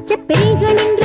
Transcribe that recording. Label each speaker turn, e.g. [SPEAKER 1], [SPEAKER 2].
[SPEAKER 1] பச்சை பேய்களின்